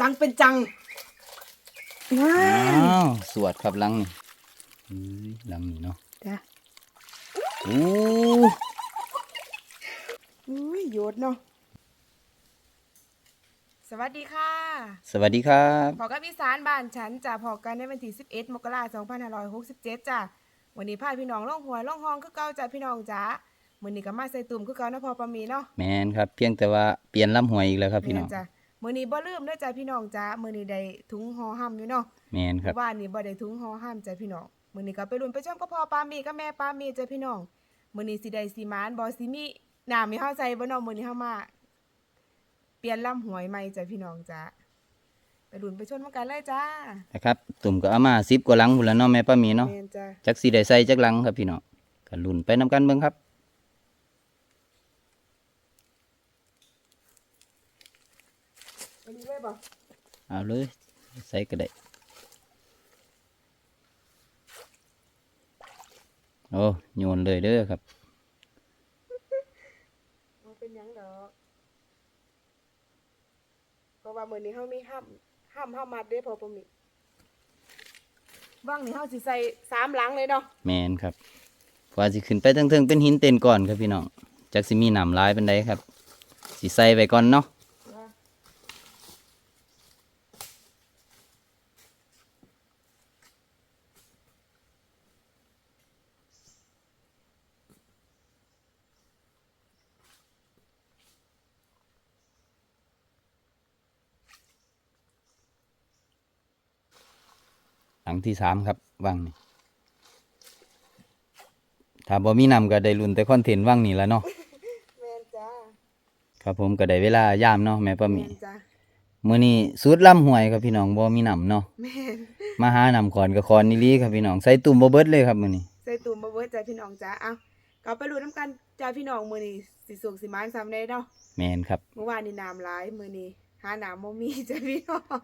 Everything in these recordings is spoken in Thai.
จังเป็นจังว้าอ้าวสวดครับหลังนี่อุ้ยหลังนี่เนาะจ้ะโอ้อุ้ยโยดเนาะสวัสดีค่ะสวัสดีครับพอกับอีสานบ้านฉันจะพอกันในวันที่11มกราคม2567จ้ะวันนี้พาพี่น้องล่องหัวยล่องห้องคือเก่าจ้ะพี่น้องจ้ามื้อนี้ก็มาใส่ตุ่มคือเก่านะพอปามีเนาะแมนครับ เพียงแต่ว่าเปลี่ยนลำหวยอีกแล้วครับพี่น้อง แม่จ้ะ มื้อนี้บ่ลืมเด้อจ้ะพี่น้องจ้ามื้อนี้ได้ถุงห่อห้ำอยู่เนาะแมนครับ ว่านี่บ่ได้ถุงห่อห้ามจ้ะพี่น้องมื้อนี้ก็ไปลุ้นไปชมกับพ่อปามีกับแม่ปามีจ้ะพี่น้องมื้อนี้สิได้สิหมานบ่สิมีน้ำมีเฮาใส่บ่เนาะมื้อนี้เฮามาเปลี่ยนลำหวยใหม่จ้ะพี่น้องจ้ะไปลุ้นไปชมกันเลยจ้านะครับตุ่มก็เอามาสิบกว่าหลังพุ่นแล้วเนาะแม่ป้ามีเนาะแม่นจ้ะจักสีได้ใส่จักหลังครับพี่น้องกันลุ่นไปนํกันเบิ่งครับ อันนี้เลย บ่เอาเลยใส่ก็ได้โอ้โยนเลยเด้อครับบ่เป็นหยังดอกเพราะว่ามื้อนี้เฮามีห้ามห้ามเฮามัดเด้พ่อปามีว่างนี่เฮาสิใส่สามหลังเลยเนาะแมนครับกว่าสิขึ้นไปเทิงๆเป็นหินเต้นก่อนครับพี่น้องจักสิมีหนามลายเป็นไดครับสิใส่ไปก่อนเนาะ หลัง ที่สามครับว่างนี่ถ้าบ่มีนำก็ได้รุ่นแต่คอนเทนต์ว่างนี่แหล้วเนาะแม่นจ้าครับผมก็ได้เวลายามเนาะแม่ป้าหมีแม่นจ้ามื้อนี้สูตรล่ำหวยครับพี่น้องบ่มีนำเนาะแม่นมาหานำก่อนก็คอนนี่ลีครับพี่น้องใส่ตุ่มบ่เบิดเลยครับมื้อนี้ใส่ตุ่มมาเบิดจ้าพี่น้องจ้าเอาก็ไปรู้น้ำกันจ้าพี่น้องมื้อนี้สิสุกสิหมานซ้ำได้เนาะแม่นครับ เมื่อวานนี่น้ำหลายมื้อนี้หาน้ำบ่มีจ้าพี่น้อง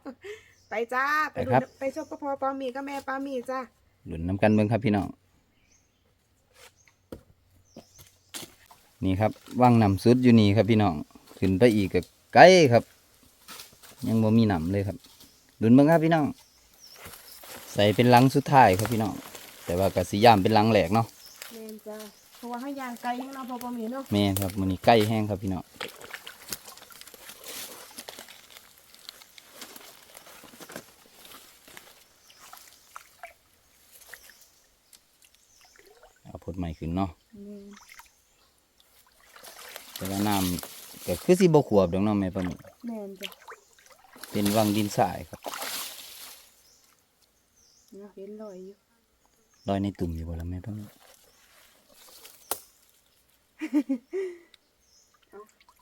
ไปจ้า ไปดูไปครับ ไปชมกับพ่อปามีกับแม่ปามีจ้าลุ้นนํกันเบิ่งครับพี่น้อง นี่ครับว่างนำสุดอยู่นี่ครับพี่น้อง ขึ้นไปอีกก็ไกลครับ ยังบ่มีนำเลยครับลุ้นเบิ่งครับพี่น้อง ใส่เป็นหลังสุดท้ายครับพี่น้อง แต่ว่าก็สิย่ามเป็นหลังแหลกเนาะ แม่นจ้าเพราะว่าให้ย่างไกลให้เราพ่อปามีเนาะ แม่นครับมื้อนี้ใกล้แห้งครับพี่น้องเอาผดใหม่ ขึ้นเนาะแม่นแต่ว่าน้ำก็คือสิบ่ขวบดอกเนาะแม่ปลาหมึกแม่นจ้าเป็นวังดินทรายครับเนาะเห็นรอยอยู่ลอยในตุ่มอยู่บ่ล่ะแม่ปลาหมึก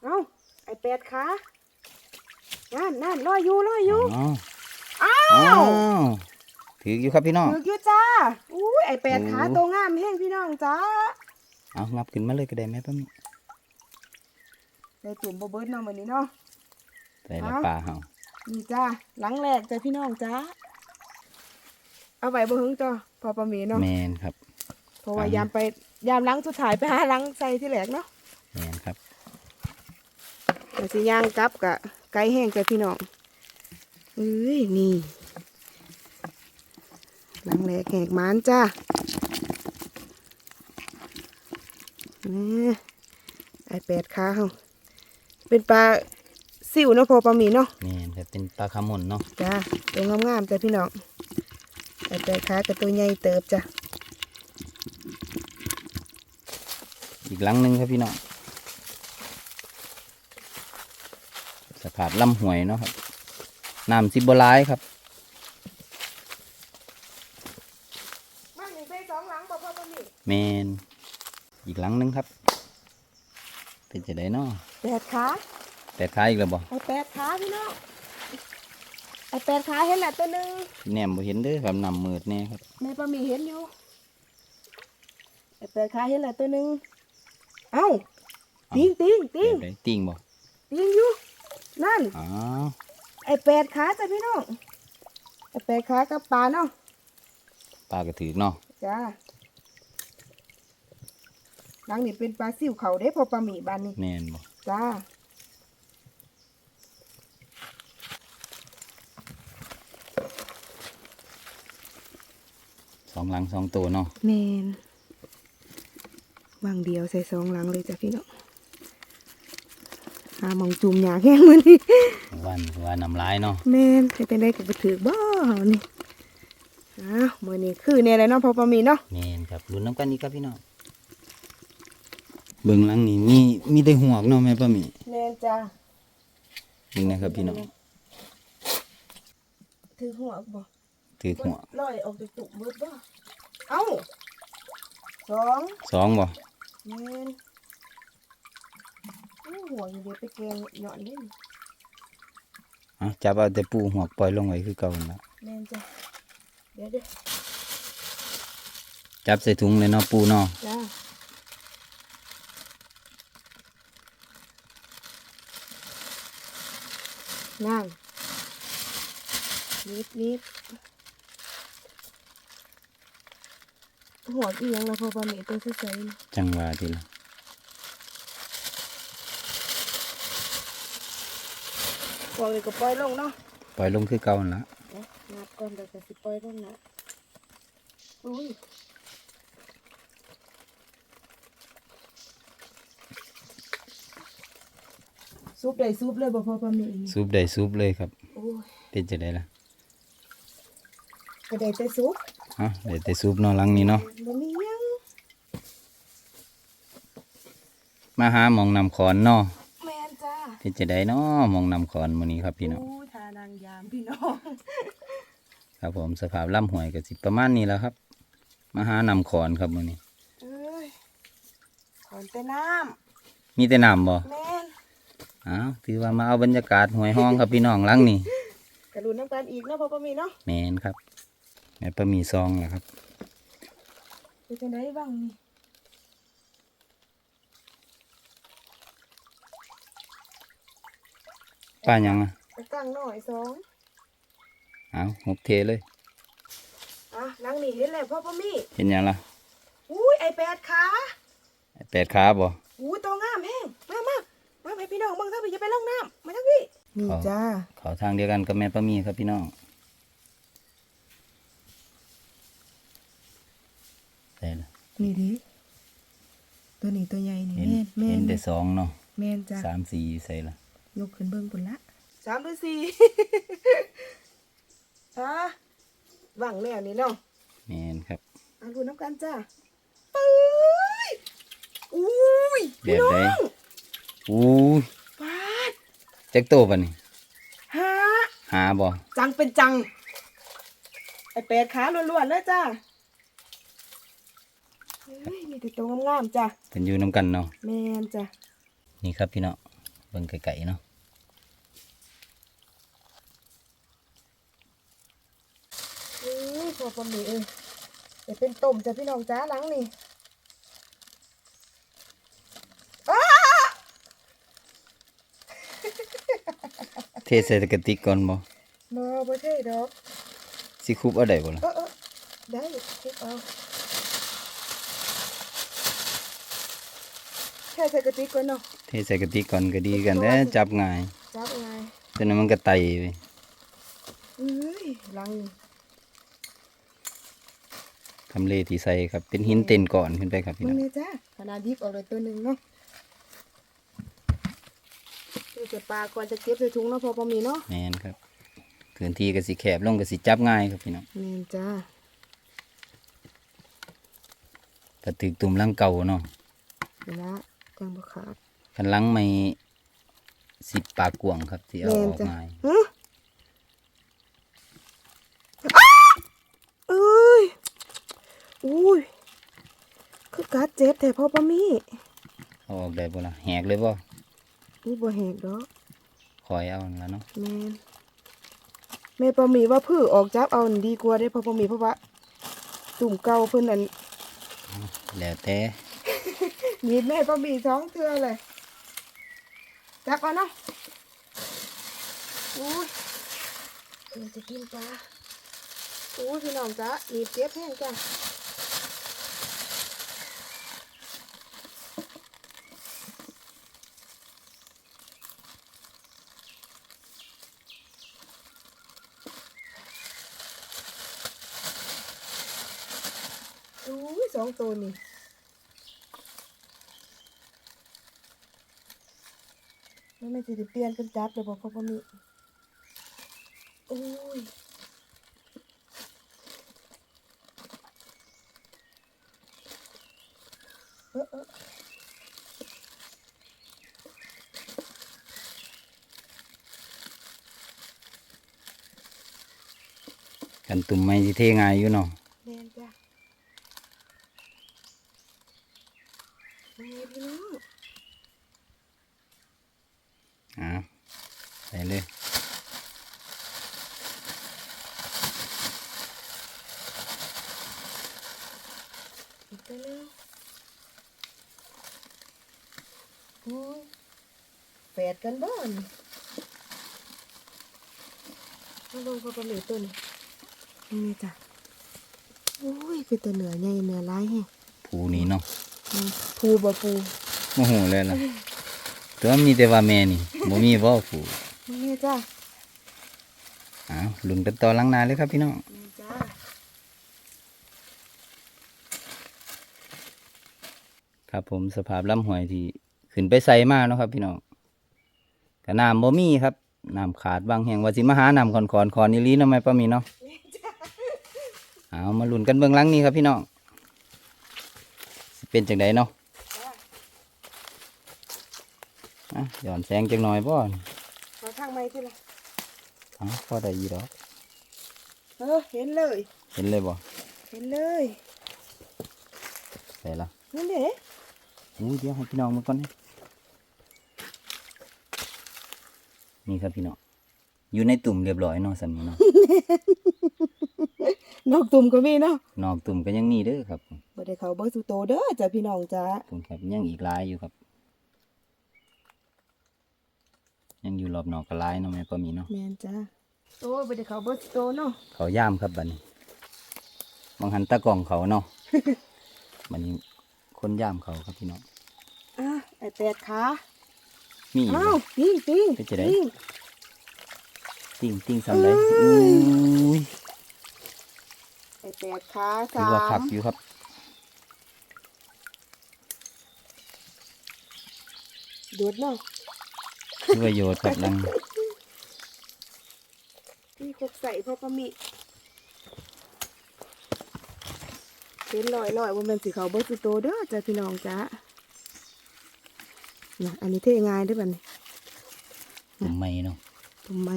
เอ้าไอ้แปดขานั่นนั่นลอยอยู่ลอยอยู่อ๋ออ้าอ้าวว ถืออยู่ครับพี่น้องถืออยู่จ้าอุ้ยไอ้แปดขาโอ้ตัวงามแห้งพี่น้องจ้าเอางับขึ้นมาเลยก็ได้แม่ปลาหมึกใส่ตุ่มบ่เบิดเนาะมื้อนี้เนาะใส่ละเอาปลาเฮานี่จ้าหลังแรกจ้าพี่น้องจ้าเอาไว้บ่หึงจ้าพอประมีเนาะแม่นครับเพราะว่าหลังยามไปยามหลังสุดท้ายไปหาหลังใส่ที่แหลกเนาะแม่นครับแต่สิย่างกลับกะไก่แห้งจ้าพี่น้องเอ้ยนี่ หลังแรกแหกหมานจ้านี่ไอแปดขาเฮาเป็นปลาซิวเนาะพอประมีเนาะแม่นครับเป็นปลาคาร์มอนเนาะจ้าตัวงามๆจ้ะพี่น้องแต่แต่ขากับตัวใหญ่เติบจ้ะอีกหลังหนึงครับพี่น้องสภาพลำห้วยเนาะครับน้ำสิบ่หลายครับบ้านนี้ใส่สองหลังบ่พ่อบ่มี แมนอีกหลังหนึงครับเป็นจะได้เนาะแปดขาแปดขาอีกแล้วบ่ไอ้แปดขาพี่น้องไอ้แปดขาเห็นแหละตัวหนึ่งพี่แนมบ่เห็นเด้อครับนำมืดแน่ครับแม่ป้ามีเห็นอยู่ไอ้แปดขาเห็นแหละตัวหนึ่งเอ้าติงติงติงแบบใดติ่งบ่ติงอยู่นั่นอ้าวไอ้แปดขาจ้ะพี่น้องไอ้แปดขากับปลาเนาะปลากระถือเนาะจ้า หลังนี่เป็นปลาซิ่วเขาได้พอปลาหมี่บ้านนี้แน่นบ่จ้าสองหลังสองตัวเนาะแมนวางเดียวใส่สองหลังเลยจ้ะพี่น้องหามองจุ่มหยาแค่เมื่อนี่วันวันนำร้ายเนาะแมนใครเป็นได้กับถือบ่นี่อ้าวมื่อนี้คือเนี่ยแหละเนาะพอประมีเนาะแมนครับลุ้นน้ำกันนี้ครับพี่น้อง เบิ่งหลังนี่มีมีแต่หัวกเนาะแม่ป้าหมีแมนจ้ะเบิ่งนะครับพี่น้องถือหัวบ่ถือหัวกลอยออกจากตุ่มเบิดบ่เอ้าสองสองบ่แมนโอ้หัวอยู่เดียวไปแกงหย่อนนี่อะจับเอาแต่ปูหัวกปล่อยลงไว้คือเก่านั่นละแมนจ้ะเดี๋ยวเด้อจับใส่ถุงเลยเนาะปูเนาะจ้า นั่งนิดนิดหัวอีหยังละพอประมีตัวใสๆนี่จังหวะทีละหัวเลยก็ปล่อยลงเนาะปล่อยลงคือเก่านั่นละเดี๋ยวนับก่อนเดี๋ยวจะสิปล่อยลงนะอุ้ย ซุปได้ซุปเลยบ่พอประมีซุปได้ซุปเลยครับ โอ้ยเป็นจะได้ละก็ได้แต่ซุปฮะได้แต่ซุปเนาะหลังนี้เนาะบ่มีหยังมาหาหมองนำขอนเนาะแม่นจ้าเป็นจะได้เนาะหมองนำขอนมื้อนี้ครับพี่น้อง โอ้ยทานางยามพี่น้องครับผมสภาพล่ำหวยก็สิประมาณนี้แหล้วครับ มาหานำขอนครับมื้อนี้ เอ้ยขอนแต่น้มีแต่น้ำบ่ำแม่น อ้าวถือว่ามาเอาบรรยากาศหวยห้องครับพี่น้องหลังนี้กระดูนน้ำกันอีกเนาะพ่อประมีเนาะแมนครับแม่ปลาหมีซองแหละครับเป็นจังไดบ้างนี่ป้ายังอะไปตั้งหน่อยสองเอาหกเทเลยอะนั่งนี่เห็นแล้วพ่อประมีเห็นยังล่ะอุ้ยไอแปดขาแปดขาบ่อุ้ยตัวงามแห้งมามา มาไปพี่น้องเบังถ้าพี่จะไปล่องน้ำมาทั้งพี่นี่จ้าเขาทางเดียวกันกับแม่ปลาหมีครับพี่น้องได้ละนี่ดิตัวนี้ตัวใหญ่นี่เห็นแม่นแม่เห็นนแต่สองเนาะแม่นจ้าสามสี่ใส่ละยกขึ้นเบิ้งปุ่นละสามหรือสี่ ฮะหวังแล้วนี่เนาะแมนครับเอันดูน้ำกันจ้าปื้ยอุ้ยแบพี่บน้อใดง อู้ยปาดจักโตปะนี่ฮะหาบ่จังเป็นจัง ไอแปดขาล้วนๆเลยจ้าเฮ้ยมีแต่ตัวงามๆจ้ะเป็นอยู่น้ำกันเนาะแมนจ้ะนี่ครับพี่น้องเบิ่งไก่ๆเนาะเฮ้ยพอปลาหมีเอ้ยเดี๋ยวเป็นต้มจ้ะพี่น้องจ้าหลังนี่อ้า เทใส่กระติกก่อนบ่มาประเทศดอกสิคุบเอาได้บ่ล่ะเออเออได้เก็บเอาแค่ใส่กระติกก่อนเนาะเทใส่กระติกก่อนก็ดีกันแต่จับง่ายจับไงจนนั้นมันก็ไตไปเอ้ยหลังนี่ทำเลที่ใส่ครับเป็นหินเต้นก่อนขึ้นไปครับพี่มึน้งองเนี่ยจ้าขนาดยิบออกเลยตัวหนึ่งเนาะ คือจะปลาก่อนจะเก็บใส่ถุงเนาะพอประมีเนาะแมนครับพื้นที่ก็สิแคบลงก็สิจับง่ายครับพี่น้องแม่นจ้าถ้าตึกตุ่มหลังเก่าเนาะเวลาจังบ่ขาดคันหลังไม่สิบปากกวางครับที่เอาแม่อนอกจ้ะง่ายฮะอ้าเอ้ยอุ้ยคือกัดเจ็บแต่พอประมีเอาออกได้บ่ล่ะแหกเลยบ่ นี่บ่แหกดอกคอยเอาแล้วเนาะแม่นแม่ปะหมีว่าพือออกจับเอานั่นดีกว่าเด้เพอปะหมีเพราะว่าตุ่มเก่าเพิ่นนั่นแล้วแต่มีแม่ปะหมีสองเทื่อเลยจับเอาเนาะอุ้ยเราจะกินปลาอุ้ยพี่น้องจ้ะมีเจ็บแห้งจ้ะ ส องตัวนี่แล้วมันจะได้เปลี่ยนเป็นจับเลยบอกพ่อพ่อมีโอ้ยเออเออกันตุ่มไม้ที่เทง่ายอยู่เนาะ แม่นจ้ะแม่ พี่น้องอ่าใส่เลยอีกตัวหนึงโอ้ยแฝดกันบ้านมาลงพอประมีตัวนี้นี่จ้ะโอ้ยเป็นตัวเหนือใหญ่เหนือร้ายแฮะผูนี้เนาะ อืมภูบ่ภูโมโหเลยล่ะแตัวามีแต่ว่าแม่นี่บ่มีบ่ผูนี่จ้ะอ้าวลุ้นกันต่อหลังหนาเลยครับพี่น้องนี่จ้ะครับผมสภาพลำห้วยที่ขึ้นไปใส่มาเนาะครับพี่น้องกะน้ำบ่มีครับน้ำขาดบางแห่งว่าสิมาหาน้ำคอนคอนคอนอีหลีเนาะแม่ป้ามีเนาะเอามาลุ้นกันเบื้องหลังนี้ครับพี่น้องสิ เป็นจังไดเนาะจ้ะอะย้อนแสงจังหน่อยบ่มาข้างไม้ที่ละอ๋อพอได้ยีดอกเออเห็นเลย เห็นเลยบ่เห็นเลยใส่ละนั่นเด้อู้เดี๋ยวให้พี่น้องมาก่อนนะนี่ครับพี่น้องอยู่ในตุ่มเรียบร้อยเนาะสันนี้เนาะ นอกตุ่มก็มีเนาะนอกตุ่มก็ยังมีเด้อครับบ่ได้เข้าเบอร์สุโตเด้อจ้ะพี่น้องจ้ะผมครับยังอีกหลายอยู่ครับ ยังอยู่รอบนอกก็หลายเนาะแม่ป้ามีเนาะแม่นจ้ะโอ้ยบ่ได้เข้าเบอร์สุโตเนาะเขาย่ามครับบัดนี้บางหันตะกล่องเขาเนาะบัดนี้คนย่ามเขาครับพี่น้องอะไอ้แปดขามีอยู่อ้าวปิ้งปิ้งเป็นจะได้ปิ้งติ้งติ้งซ้ำได้เอ้อุ้ยยไอ้ แปดขาถือสาว่าคัมกอยู่ครับดูดเนาะถือว่าโยชน์ครับลังนี่คกใส่พ่อปะมิเป็นลอยลอยๆว่ามันสิเขาเบอร์สุโตเด้อจ้ะพี่น้องจ้ะนะอันนี้เท่ง่ายเด้วยบัดนี้ตุ่มไม้เนาะทำไม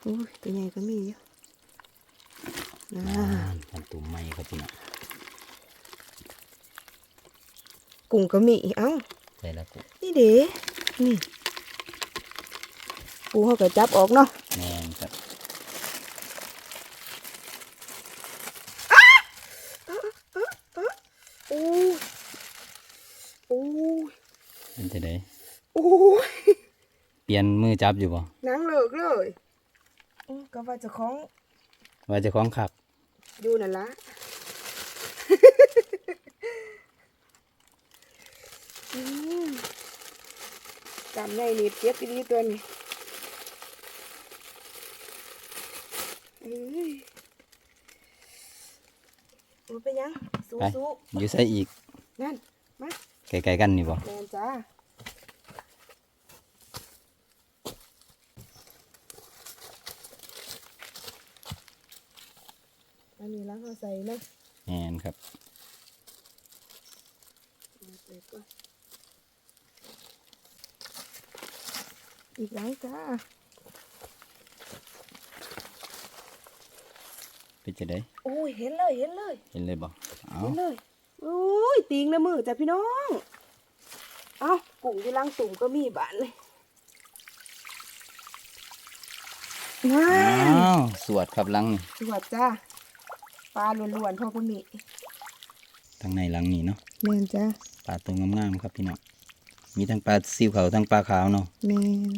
โอ้ยตัวใหญ่ก็มีอยู่นะ อ่ากันตุ่มไม้ครับพี่น้องกุ้งก็มีเอ้าใส่แล้วกูนี่เด้นี่ปูเขาก็จับออกเนาะแมนครับโอ้ยโอ้ยเป็นจะได้โอ้ยเปลี่ยนมือจับอยู่บ่หนังเลิกเลยอืมก็ว่าเจะของว่าเจะคล้าของขัก อยู่นั่นละอืมจำได้นี่เจ็บอีดีตัวนี้เอ้ยโอ้ยไปยัง สู้ไปสู้อยู่ใส่อีก นั่น มาไกลๆกันนี่บ่แมนจ้า อันนี้ล้างเอาใส่เนาะแมนครับเอาใส่ก่อนอีกล้างจ้าเป็นจะได้โอ้ยเห็นเลยเห็นเลยเห็นเลยบ่เอาเห็นเลยโอ้ยติงนะมือจ้ะพี่น้อง เอ้ากุ้งที่ล้างตุ่มก็มีบานเลยว้าอ้าวสวดครับหลังนี่สวัสดีจ้า ปลาล้วนๆพ่อพ่อมีทางในหลังนี่เนาะแมนจ้าปลาตัวงามๆครับพี่น้องมีทั้งปลาซิวเขาทั้งปลาขาวเนาะแมน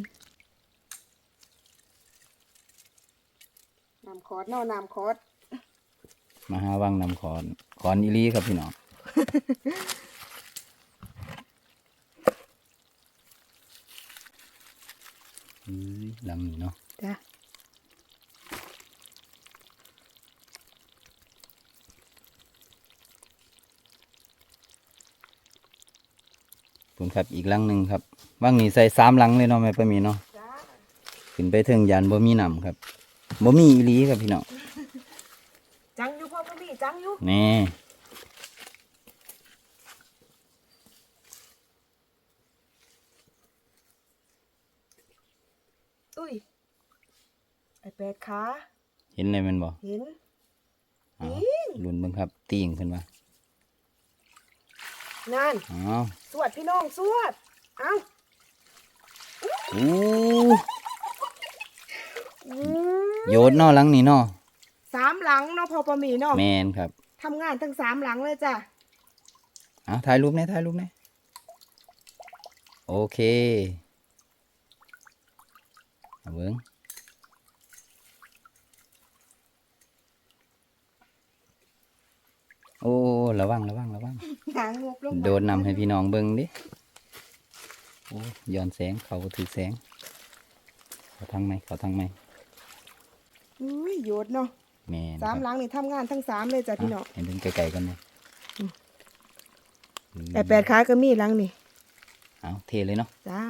น้ำคอดเนาะน้ำคอดมาหาวังนำขอนขอนอีหลีครับพี่น้องอุ้ยหลังนี่เนาะจ้า คุณครับอีกหลังหนึ่งครับว่างนี้ใส่สามหลังเลยเนาะแม่ป้าหมีเนาะจ้าขึ้นไปถึงยันบ่มีน้ำครับบ่มีอีหลีครับพี่น้องจังอยู่พ่อปามีจังอยู่แนี่อุ้ยไอแปดขาเห็นเลยแมันบ่เห็นอ้าวนี่ลุ้นเบิ่งครับตีงขึ้นมานั่นอ้าว สวดพี่น้องสวด เอ้าอู้อืมโยนเนาะหลังนี้เนาะสามหลังเนาะพ่อปามีเนาะแมนครับทำงานทั้งสามหลังเลยจ้ะเอ้าถ่ายรูปแน่ถ่ายรูปแน่โอเคเอาเบิ่ง โอ้ระวังระวังระวังหางงบลงมาโดนนำให้พี่น้องเบิ่งดิโอ้ย้อนแสงเขาถือแสงเขาทางไหมเขาทางไหมอุ้ยโยดเนาะแม่นสามครับหลังนี่ทำงานทั้งสามเลยจ้ะพี่น้องอะเห็นเดินไกลๆกันไหมไอแปดขาก็มีหลังนี่เอาเทเลยเนาะจ้า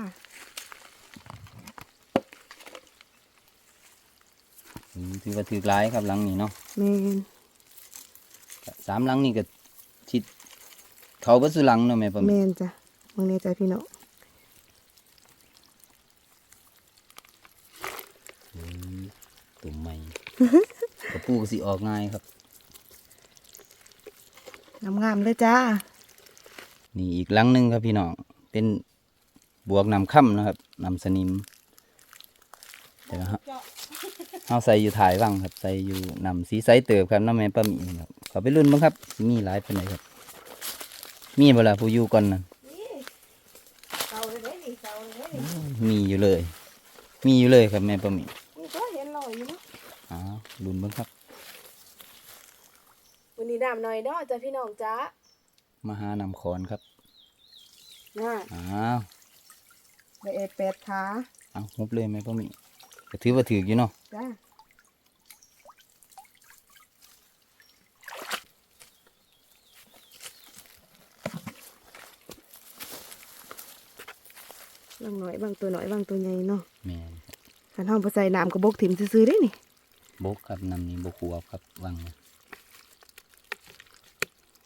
อืมถือว่าถือร้ายครับหลังนี้เนาะแมน สามหลังนี่ก็ชิดเขาบัสุหลังเนาะแม่ปะแมนจ้ะมึงเนี่ยจ้ะพี่น้องอืมตุ่มใหม่ กระปูก็สิออกง่ายครับ งามๆเลยจ้านี่อีกหลังหนึ่งครับพี่น้อง เป็นบวกนำค่ำนะครับนำสนิมแต่ละฮะเอาใส่อยู่ถ่ายบ้างครับใส่อยู่นำสีใสเติบครับน้ำแม่ป้าหมีครับขอไปรุ่นบ้างครับสิมีหลายเป็นไหนครับ มีเวลาผู้อยู่ก่อนนะนี่เตาเลยเด้นี่เตาเลยเด้นี่มีอยู่เลย มีอยู่เลยครับแม่ป้าหมีนี่ก็เห็นลอยอยู่เนาะอ้าวรุ่นบ้างครับวันนี้น้ำหน่อยเนาะจ้ะพี่น้องจ้ามาหานำคอนครับน่าอ้าวได้เอแปดขาเอาฮบเลยแม่ป้าหมี ก็ถือว่าถืออยู่เนาะจ้าบางหน่อยบางตัวหน่อยบางตัวใหญ่เนาะแม่นขันห้องไปใส่น้ำกระบอกถิ่มซื้อๆได้นี่บกครับนำนี้บกหัวครับวังนะ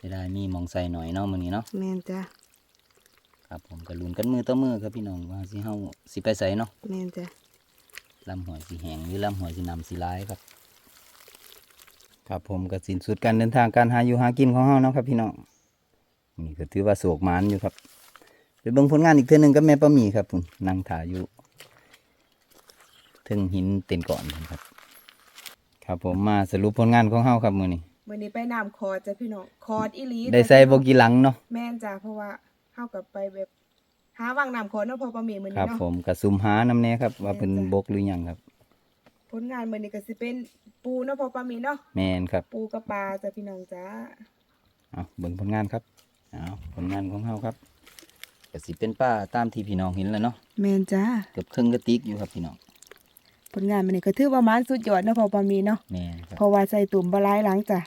จะได้มีหมองใส่หน่อยเนาะมื้อนี้เนาะแม่นจ้ะครับผมก็ลุ้นกันมือต่อมือครับพี่น้องว่าสิเฮาสิไปใส่เนาะแม่นจ้ะ ลำหอยสิแห้งหรือลำหอยสินำสิร้ายครับครับผมก็สิ้นสุดการเดินทางการหาอยู่หากินของเฮาเนาะครับพี่น้องนี่ก็ถือว่าโศกหมานอยู่ครับไปเบิ่งผลงานอีกเทื่อหนึงกับแม่ป้าหมีครับผมนั่งถ่ายอยู่ถึงหินเต็นก่อนครับ ครับผมมาสรุปผลงานของเฮาครับมื้อนี้มื่อนี้ไปน้ำคอร์ดจ้ะพี่น้องคอร์ดอีหลีได้ใส่บ่กี่หลังเนาะแม่นจ้ะเพราะว่าเฮากับไปแบบ หาวางน้ำคอร์ดเนาะพอประมีมื้อครันี้บเนาะผมกระซุมหาน้ำแน่ครับ ว่าเป็นแม่นจ้ะบกหรือหยังครับ ผลงานมื้อนี้ก็สิเป็นปูเนาะพอประมีเนาะแมนครับปูกับปลาจ้ะพี่น้องจ้าเอาเบิ่งผลงานครับเอาผลงานของเฮาครับก็สิเป็นป้าตามที่พี่น้องเห็นแล้วเนาะแม่นจ้าเกือบครึ่งกระติกอยู่ครับพี่น้องผลงานมื้อนี้ก็ถือว่ามันสุดยอดเนาะพอประมีเนาะแมนครับเพราะว่าใส่ตุ่มบ่หลายหลังจ้ะ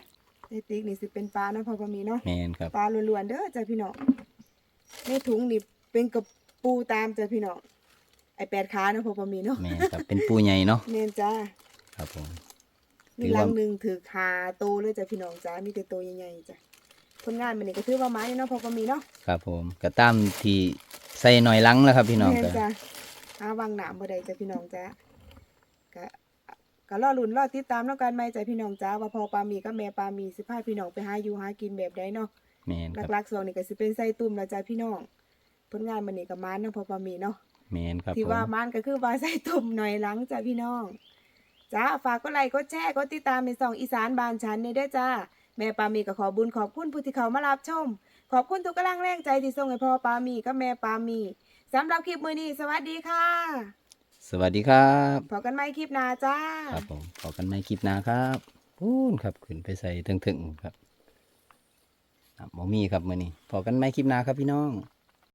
ใส่ติ๊กนี่สิเป็นปลาเนาะพอประมีเนาะแมนครับ ปลาล้วนๆเด้อจ้ะพี่น้องในถุงนี่ เป็นกระปูตามจ้ะพี่น้องไอแปดขาเนาะพอประมีเนาะแมนครับเป็นปูใหญ่เนาะแม่นจ้าครับผม มีลังหนึ่งถือคาโตเลยจ้ะพี่น้องจ้ามีแต่โตใหญ่ๆจ้ะผลงานมันนี่ก็ถือว่าไม้เนาะพอก็มีเนาะครับผมก็ตามที่ใส่หน่อยหลังแล้วครับพี่น้องแม่ก็จ้ะหาวางหนามบ่ได้จ้ะพี่น้องจ้าก็ก็รอลุ้นรอติดตามแล้วกันไหมจ้ะพี่น้องจ้าว่าพอปลามีกับแม่ปลามีสิพาพี่น้องไปหาอยู่หากินแบบใดเนาะ แมนครับ หลักๆส่วนนี่ก็สิเป็นไส้ตุ่มแล้วจ้ะพี่น้อง ผลงานมันนี่ก็มานเนาะพอปลามีเนาะแมนครับที่ผมว่ามันก็คือว่าไส้ตุ่มหน่อยหลังจ้ะพี่น้องจ้าฝากกดไลค์กดแชร์กดติดตามในสองอีสานบานฉันเนี่ยด้วยจ้าแม่ปามีก็ขอบุญขอบคุณผู้ที่เขามารับชม ขอบคุณทุกกำลังแรงใจที่ส่งให้พ่อปามีกับแม่ปามีสำหรับคลิปมือนี้สวัสดีค่ะสวัสดีครับพบกันใหม่คลิปหน้าจ้า ครับผมพอกันใหม่คลิปหน้าครับพูนครับขึ้นไปใส่ถึงๆครับอะบ่มีครับมื้อนี้พอกันใหม่คลิปหน้าครับพี่น้อง